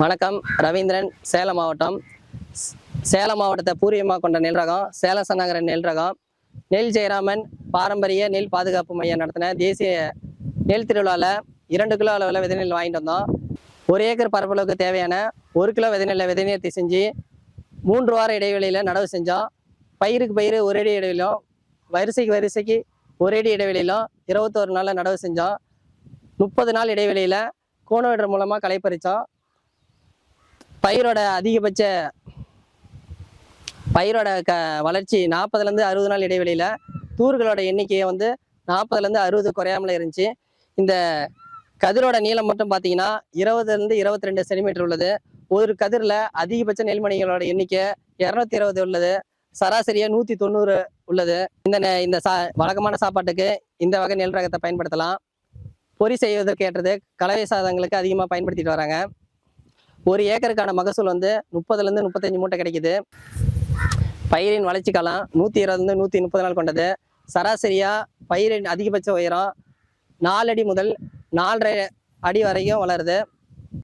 வணக்கம் ரவீந்திரன் சேலம் மாவட்டம். சேலம் மாவட்டத்தை பூர்வீகமாக கொண்ட நெல் ரகம் சேலம் சன்னகர நெல் ரகம் நெல் ஜெயராமன் பாரம்பரிய நெல் பாதுகாப்பு மையம் நடத்தின தேசிய நெல் திருவிழாவில் இரண்டு கிலோ அளவில் விதைநெல் வாங்கிட்டு வந்தோம். ஒரு ஏக்கர் பரப்பளவுக்கு தேவையான ஒரு கிலோ விதைநெல்லை விதைநீர்த்தி செஞ்சு மூன்று வார இடைவெளியில் நடவு செஞ்சோம். பயிருக்கு பயிர் ஒரு அடி இடைவெளியும் வரிசைக்கு வரிசைக்கு ஒரு அடி இடைவெளியிலும் இருபத்தோரு நாளில் நடவு செஞ்சோம். முப்பது நாள் இடைவெளியில் கோணவிடர் மூலமாக களைப்பறித்தோம் பயிரோட அதிகபட்ச பயிரோட க வளர்ச்சி நாற்பதுலேருந்து அறுபது நாள் இடைவெளியில் தூர்களோட எண்ணிக்கையை வந்து நாற்பதுலேருந்து அறுபது குறையாமல இருந்துச்சு. இந்த கதிரோட நீளம் மட்டும் பார்த்தீங்கன்னா இருபதுலேருந்து இருபத்தி ரெண்டு சென்டிமீட்டர் உள்ளது. ஒரு கதிரில் அதிகபட்ச நெல்மணிகளோட எண்ணிக்கை இரநூத்தி இருபது உள்ளது. சராசரியாக நூற்றி தொண்ணூறு உள்ளது. இந்த நெ- இந்த சா வழக்கமான சாப்பாட்டுக்கு இந்த வகை நெல் ரகத்தை பயன்படுத்தலாம். பொரி செய்வதற்கு ஏற்றது கலவை சாதங்களுக்கு அதிகமாக பயன்படுத்திட்டு வராங்க. ஒரு ஏக்கருக்கான மகசூல் வந்து முப்பதுலேருந்து முப்பத்தஞ்சு மூட்டை கிடைக்குது. பயிரின் வளர்ச்சி காலம் நூற்றி இருபதுலேருந்து நூற்றி முப்பது நாள் கொண்டது. சராசரியாக பயிரின் அதிகபட்ச உயரம் நாலடி முதல் நாலரை அடி வரைக்கும் வளருது.